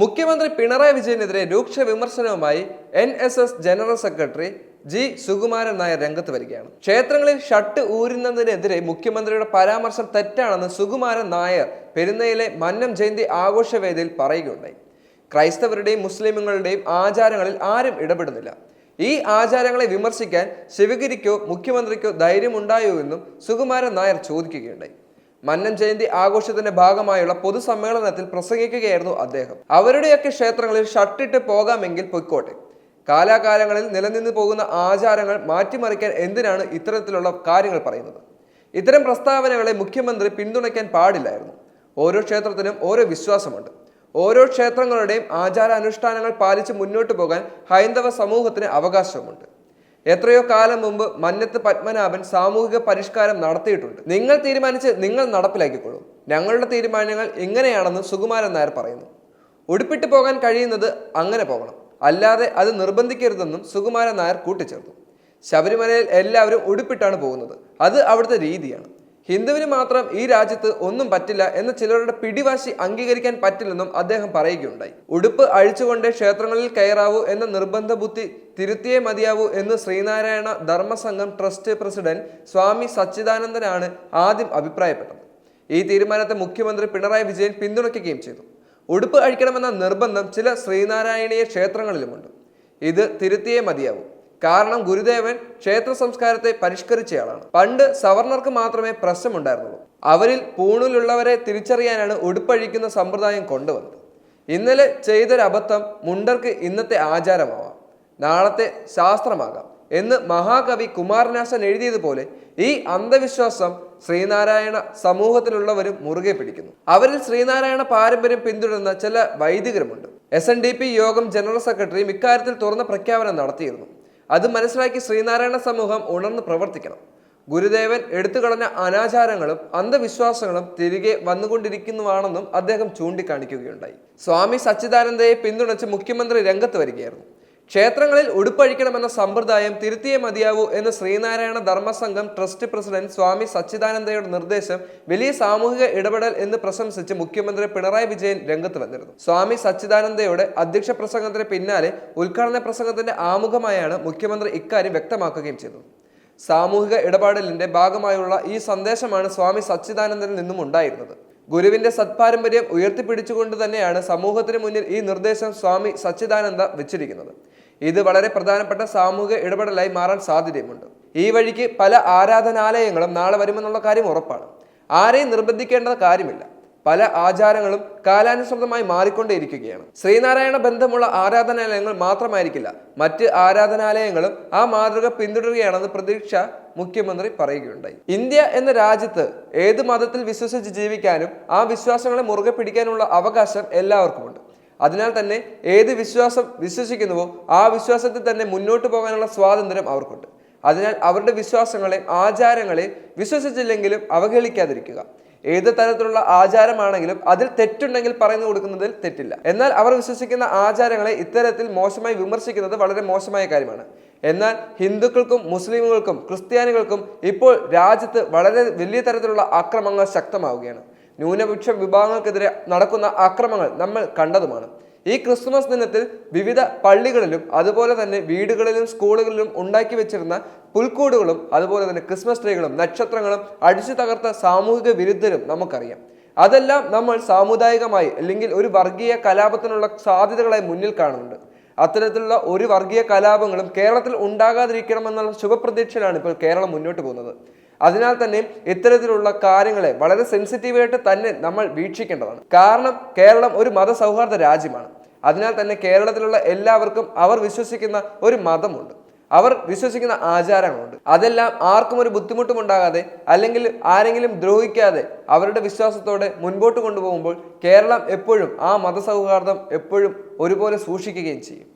മുഖ്യമന്ത്രി പിണറായി വിജയനെതിരെ രൂക്ഷ വിമർശനവുമായി N S S general secretary G Sukumaran Nair രംഗത്ത് വരികയാണ്. ക്ഷേത്രങ്ങളിൽ ഷട്ട് ഊരുന്നതിനെതിരെ മുഖ്യമന്ത്രിയുടെ പരാമർശം തെറ്റാണെന്ന് സുകുമാരൻ നായർ പെരുന്നയിലെ മന്നം ജയന്തി ആഘോഷവേദിയിൽ പറയുകയുണ്ടായി. ക്രൈസ്തവരുടെയും മുസ്ലിമുകളുടെയും ആചാരങ്ങളിൽ ആരും ഇടപെടുന്നില്ല. ഈ ആചാരങ്ങളെ വിമർശിക്കാൻ ശിവഗിരിക്കോ മുഖ്യമന്ത്രിക്കോ ധൈര്യമുണ്ടായോ എന്നും സുകുമാരൻ നായർ ചോദിക്കുകയുണ്ടായി. മന്നം ജയന്തി ആഘോഷത്തിന്റെ ഭാഗമായുള്ള പൊതുസമ്മേളനത്തിൽ പ്രസംഗിക്കുകയായിരുന്നു അദ്ദേഹം. അവരുടെയൊക്കെ ക്ഷേത്രങ്ങളിൽ ഷട്ടിട്ട് പോകാമെങ്കിൽ പൊയ്ക്കോട്ടെ. കാലാകാലങ്ങളിൽ നിലനിന്ന് പോകുന്ന ആചാരങ്ങൾ മാറ്റിമറിക്കാൻ എന്തിനാണ് ഇത്തരത്തിലുള്ള കാര്യങ്ങൾ പറയുന്നത്? ഇത്തരം പ്രസ്താവനകളെ മുഖ്യമന്ത്രി പിന്തുണയ്ക്കാൻ പാടില്ലായിരുന്നു. ഓരോ ക്ഷേത്രത്തിനും ഓരോ വിശ്വാസമുണ്ട്. ഓരോ ക്ഷേത്രങ്ങളുടെയും ആചാരാനുഷ്ഠാനങ്ങൾ പാലിച്ച് മുന്നോട്ട് പോകാൻ ഹൈന്ദവ സമൂഹത്തിന് അവകാശവുമുണ്ട് എത്രയോ കാലം മുമ്പ് മന്നത്ത് പത്മനാഭൻ സാമൂഹിക പരിഷ്കാരം നടത്തിയിട്ടുണ്ട്. നിങ്ങൾ തീരുമാനിച്ച് നിങ്ങൾ നടപ്പിലാക്കിക്കൊള്ളൂ ഞങ്ങളുടെ തീരുമാനങ്ങൾ ഇങ്ങനെയാണെന്ന് സുകുമാരൻ നായർ പറയുന്നു. ഉടുപ്പിട്ട് പോകാൻ കഴിയുന്നത് അങ്ങനെ പോകണം. അല്ലാതെ അത് നിർബന്ധിക്കരുതെന്നും സുകുമാരൻ നായർ കൂട്ടിച്ചേർത്തു. ശബരിമലയിൽ എല്ലാവരും ഉടുപ്പിട്ടാണ് പോകുന്നത്. അത് അവിടുത്തെ രീതിയാണ്. ഹിന്ദുവിന് മാത്രം ഈ രാജ്യത്ത് ഒന്നും പറ്റില്ല എന്ന ചിലരുടെ പിടിവാശി അംഗീകരിക്കാൻ പറ്റില്ലെന്നും അദ്ദേഹം പറയുകയുണ്ടായി. ഉടുപ്പ് അഴിച്ചുകൊണ്ട് ക്ഷേത്രങ്ങളിൽ കയറാവൂ എന്ന നിർബന്ധ ബുദ്ധി തിരുത്തിയേ മതിയാവൂ എന്ന് ശ്രീനാരായണ ധർമ്മസംഘം ട്രസ്റ്റ് പ്രസിഡന്റ് സ്വാമി സച്ചിദാനന്ദനാണ് ആദ്യം അഭിപ്രായപ്പെട്ടത്. ഈ തീരുമാനത്തെ മുഖ്യമന്ത്രി പിണറായി വിജയൻ പിന്തുണയ്ക്കുകയും ചെയ്തു. ഉടുപ്പ് അഴിക്കണമെന്ന നിർബന്ധം ചില ശ്രീനാരായണീയ ക്ഷേത്രങ്ങളിലുമുണ്ട്. ഇത് തിരുത്തിയേ മതിയാവൂ. കാരണം ഗുരുദേവൻ ക്ഷേത്ര സംസ്കാരത്തെ പരിഷ്കരിച്ചയാളാണ്. പണ്ട് സവർണർക്ക് മാത്രമേ പ്രശ്നമുണ്ടായിരുന്നുള്ളൂ. അവരിൽ പൂണിലുള്ളവരെ തിരിച്ചറിയാനാണ് ഉടുപ്പഴിക്കുന്ന സമ്പ്രദായം കൊണ്ടുവന്നത്. ഇന്നലെ ചെയ്തൊരബദ്ധം മുണ്ടർക്ക് ഇന്നത്തെ ആചാരമാവാം. നാളത്തെ ശാസ്ത്രമാകാം എന്ന് മഹാകവി കുമാരനാശൻ എഴുതിയതുപോലെ ഈ അന്ധവിശ്വാസം ശ്രീനാരായണ സമൂഹത്തിലുള്ളവരും മുറുകെ പിടിക്കുന്നു. അവരിൽ ശ്രീനാരായണ പാരമ്പര്യം പിന്തുടരുന്ന ചില വൈദികരുമുണ്ട്. എസ് യോഗം ജനറൽ സെക്രട്ടറിയും ഇക്കാര്യത്തിൽ തുറന്ന പ്രഖ്യാപനം നടത്തിയിരുന്നു. അത് മനസ്സിലാക്കി ശ്രീനാരായണ സമൂഹം ഉണർന്ന് പ്രവർത്തിക്കണം. ഗുരുദേവൻ എടുത്തുകളഞ്ഞ അനാചാരങ്ങളും അന്ധവിശ്വാസങ്ങളും തിരികെ വന്നുകൊണ്ടിരിക്കുന്നുവാണെന്നും അദ്ദേഹം ചൂണ്ടിക്കാണിക്കുകയുണ്ടായി. സ്വാമി സച്ചിദാനന്ദയെ പിന്തുണച്ച് മുഖ്യമന്ത്രി രംഗത്ത് വരികയായിരുന്നു. ക്ഷേത്രങ്ങളിൽ ഉടുപ്പഴിക്കണമെന്ന സമ്പ്രദായം തിരുത്തിയേ മതിയാവൂ എന്ന് ശ്രീനാരായണ ധർമ്മസംഘം ട്രസ്റ്റ് പ്രസിഡന്റ് സ്വാമി സച്ചിദാനന്ദയുടെ നിർദ്ദേശം വലിയ സാമൂഹിക ഇടപെടൽ എന്ന് പ്രശംസിച്ച് മുഖ്യമന്ത്രി പിണറായി വിജയൻ രംഗത്ത് വന്നിരുന്നു. സ്വാമി സച്ചിദാനന്ദയുടെ അധ്യക്ഷ പ്രസംഗത്തിന് പിന്നാലെ ഉദ്ഘാടന പ്രസംഗത്തിന്റെ ആമുഖമായാണ് മുഖ്യമന്ത്രി ഇക്കാര്യം വ്യക്തമാക്കുകയും ചെയ്തത്. സാമൂഹിക ഇടപാടലിന്റെ ഭാഗമായുള്ള ഈ സന്ദേശമാണ് സ്വാമി സച്ചിദാനന്ദനിൽ നിന്നും ഉണ്ടായിരുന്നത്. ഗുരുവിന്റെ സത്പാരമ്പര്യം ഉയർത്തിപ്പിടിച്ചുകൊണ്ട് തന്നെയാണ് സമൂഹത്തിന് മുന്നിൽ ഈ നിർദ്ദേശം സ്വാമി സച്ചിദാനന്ദ വെച്ചിരിക്കുന്നത്. ഇത് വളരെ പ്രധാനപ്പെട്ട സാമൂഹിക ഇടപെടലായി മാറാൻ സാധ്യതയുമുണ്ട്. ഈ വഴിക്ക് പല ആരാധനാലയങ്ങളും നാളെ വരുമെന്നുള്ള കാര്യം ഉറപ്പാണ്. ആരെയും നിർബന്ധിക്കേണ്ട കാര്യമില്ല. പല ആചാരങ്ങളും കാലാനുസൃതമായി മാറിക്കൊണ്ടേയിരിക്കുകയാണ്. ശ്രീനാരായണ ബന്ധമുള്ള ആരാധനാലയങ്ങൾ മാത്രമായിരിക്കില്ല മറ്റ് ആരാധനാലയങ്ങളും ആ മാതൃക പിന്തുടരുകയാണെന്ന് പ്രതീക്ഷ മുഖ്യമന്ത്രി പറയുകയുണ്ടായി. ഇന്ത്യ എന്ന രാജ്യത്ത് ഏത് മതത്തിൽ വിശ്വസിച്ച് ജീവിക്കാനും ആ വിശ്വാസങ്ങളെ മുറുകെ പിടിക്കാനുള്ള അവകാശം എല്ലാവർക്കുമുണ്ട്. അതിനാൽ തന്നെ ഏത് വിശ്വാസം വിശ്വസിക്കുന്നുവോ ആ വിശ്വാസത്തിൽ തന്നെ മുന്നോട്ട് പോകാനുള്ള സ്വാതന്ത്ര്യം അവർക്കുണ്ട്. അതിനാൽ അവരുടെ വിശ്വാസങ്ങളെ ആചാരങ്ങളെ വിശ്വസിച്ചില്ലെങ്കിലും അവഹേളിക്കാതിരിക്കുക. ഏത് തരത്തിലുള്ള ആചാരമാണെങ്കിലും അതിൽ തെറ്റുണ്ടെങ്കിൽ പറഞ്ഞു കൊടുക്കുന്നതിൽ തെറ്റില്ല. എന്നാൽ അവർ വിശ്വസിക്കുന്ന ആചാരങ്ങളെ ഇത്തരത്തിൽ മോശമായി വിമർശിക്കുന്നത് വളരെ മോശമായ കാര്യമാണ്. എന്നാൽ ഹിന്ദുക്കൾക്കും മുസ്ലിമുകൾക്കും ക്രിസ്ത്യാനികൾക്കും ഇപ്പോൾ രാജ്യത്ത് വളരെ വലിയ തരത്തിലുള്ള ആക്രമങ്ങൾ ശക്തമാവുകയാണ്. ന്യൂനപക്ഷ വിഭാഗങ്ങൾക്കെതിരെ നടക്കുന്ന അക്രമങ്ങൾ നമ്മൾ കണ്ടതുമാണ്. ഈ ക്രിസ്മസ് ദിനത്തിൽ വിവിധ പള്ളികളിലും അതുപോലെ തന്നെ വീടുകളിലും സ്കൂളുകളിലും ഉണ്ടാക്കി വെച്ചിരുന്ന പുൽക്കൂടുകളും അതുപോലെ തന്നെ ക്രിസ്മസ് ട്രീകളും നക്ഷത്രങ്ങളും അടിച്ചു തകർത്ത സാമൂഹിക വിരുദ്ധരും നമുക്കറിയാം. അതെല്ലാം നമ്മൾ സാമുദായികമായി അല്ലെങ്കിൽ ഒരു വർഗീയ കലാപത്തിനുള്ള സാധ്യതകളായി മുന്നിൽ കാണുന്നുണ്ട്. അത്തരത്തിലുള്ള ഒരു വർഗീയ കലാപങ്ങളും കേരളത്തിൽ ഉണ്ടാകാതിരിക്കണമെന്നുള്ള ശുഭപ്രതീക്ഷയിലാണ് ഇപ്പോൾ കേരളം മുന്നോട്ട് പോകുന്നത്. അതിനാൽ തന്നെ ഇത്തരത്തിലുള്ള കാര്യങ്ങളെ വളരെ സെൻസിറ്റീവായിട്ട് തന്നെ നമ്മൾ വീക്ഷിക്കേണ്ടതാണ്. കാരണം കേരളം ഒരു മതസൗഹാർദ്ദ രാജ്യമാണ്. അതിനാൽ തന്നെ കേരളത്തിലുള്ള എല്ലാവർക്കും അവർ വിശ്വസിക്കുന്ന ഒരു മതമുണ്ട്. അവർ വിശ്വസിക്കുന്ന ആചാരങ്ങളുണ്ട്. അതെല്ലാം ആർക്കും ഒരു ബുദ്ധിമുട്ടും ഉണ്ടാകാതെ അല്ലെങ്കിൽ ആരെങ്കിലും ദ്രോഹിക്കാതെ അവരുടെ വിശ്വാസത്തോടെ മുൻപോട്ട് കൊണ്ടുപോകുമ്പോൾ കേരളം എപ്പോഴും ആ മതസൗഹാർദ്ദം എപ്പോഴും ഒരുപോലെ സൂക്ഷിക്കുകയും ചെയ്യും.